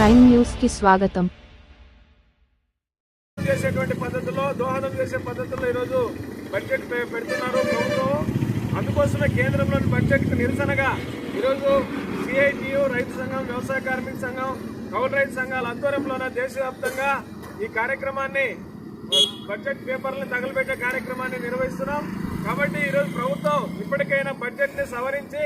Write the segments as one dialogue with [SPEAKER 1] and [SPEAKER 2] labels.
[SPEAKER 1] Prime న్యూస్కి స్వాగతం.
[SPEAKER 2] చేసేటువంటి పద్ధతిలో దోహదం చేసే పద్ధతిలో ఈరోజు బడ్జెట్ పెడుతున్నారు ప్రభుత్వం. అందుకోసమే కేంద్రంలోని బడ్జెట్ నిరసనగా ఈరోజు సిఐటియు రైతు సంఘం వ్యవసాయ కార్మిక సంఘం కౌలు రైతు సంఘాల ఆధ్వర్యంలోన దేశవ్యాప్తంగా ఈ కార్యక్రమాన్ని బడ్జెట్ పేపర్లను తగలబెట్టే కార్యక్రమాన్ని నిర్వహిస్తున్నాం. కాబట్టి ఈరోజు ప్రభుత్వం ఇప్పటికైనా బడ్జెట్ని సవరించి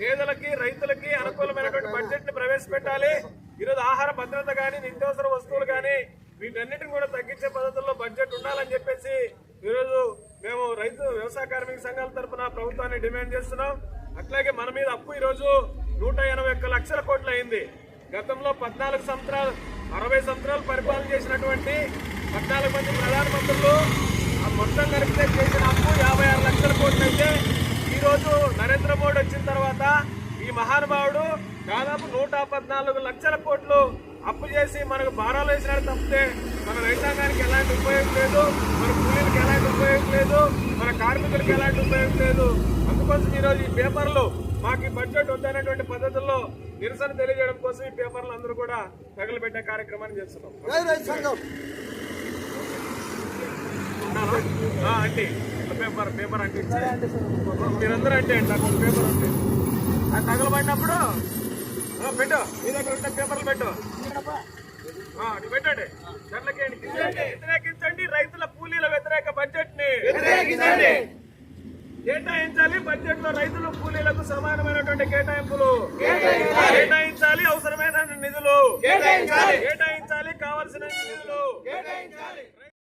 [SPEAKER 2] పేదలకి రైతులకి అనుకూలమైనటువంటి బడ్జెట్ని ప్రవేశపెట్టాలి. ఈరోజు ఆహార భద్రత కానీ నిత్యావసర వస్తువులు కానీ వీటన్నిటిని కూడా తగ్గించే పద్ధతుల్లో బడ్జెట్ ఉండాలని చెప్పేసి ఈరోజు మేము రైతు వ్యవసాయ కార్మిక సంఘాల తరఫున ప్రభుత్వాన్ని డిమాండ్ చేస్తున్నాం. అట్లాగే మన మీద అప్పు ఈరోజు నూట ఎనభై ఒక్క లక్షల కోట్లు అయింది. గతంలో పద్నాలుగు సంవత్సరాలు అరవై సంవత్సరాలు పరిపాలన చేసినటువంటి పద్నాలుగు మంది ప్రధానమంత్రులు ఆ మొత్తం కలిపితే చేసిన అప్పు యాభై ఆరు లక్షల కోట్లు అయితే ఈరోజు నరేంద్ర మోడీ వచ్చిన తర్వాత మహానుభావుడు దాదాపు నూట పద్నాలుగు లక్షల కోట్లు అప్పు చేసి మనకు భారాలు వేసినట్టు తప్పితే మన రైతాంగానికి ఎలాంటి ఉపయోగం లేదు మన కూలీలకు ఎలాంటి ఉపయోగం లేదు మన కార్మికులకు ఎలాంటి ఉపయోగం లేదు. అందుకోసం ఈరోజు ఈ పేపర్లు మాకు ఈ బడ్జెట్ వద్దనేటువంటి పద్ధతుల్లో నిరసన తెలియజేయడం కోసం ఈ పేపర్లు అందరూ కూడా తగలబెట్టే కార్యక్రమాన్ని చేస్తున్నాం. అంటే పేపర్ పేపర్ అంటే. మీరందరూ అంటే నాకు పేపర్ ఉంది. అది తగలబడినప్పుడు పెట్టు మీ దగ్గర ఉంటే పేపర్లు పెట్టు. పెట్టండి. వ్యతిరేకించండి. రైతుల కూలీల వ్యతిరేక బడ్జెట్ని కేటాయించాలి. బడ్జెట్లో రైతులు కూలీలకు సమానమైనటువంటి కేటాయింపులు. కేటాయించాలి. అవసరమైన నిధులు. కేటాయించాలి. కావాల్సిన నిధులు.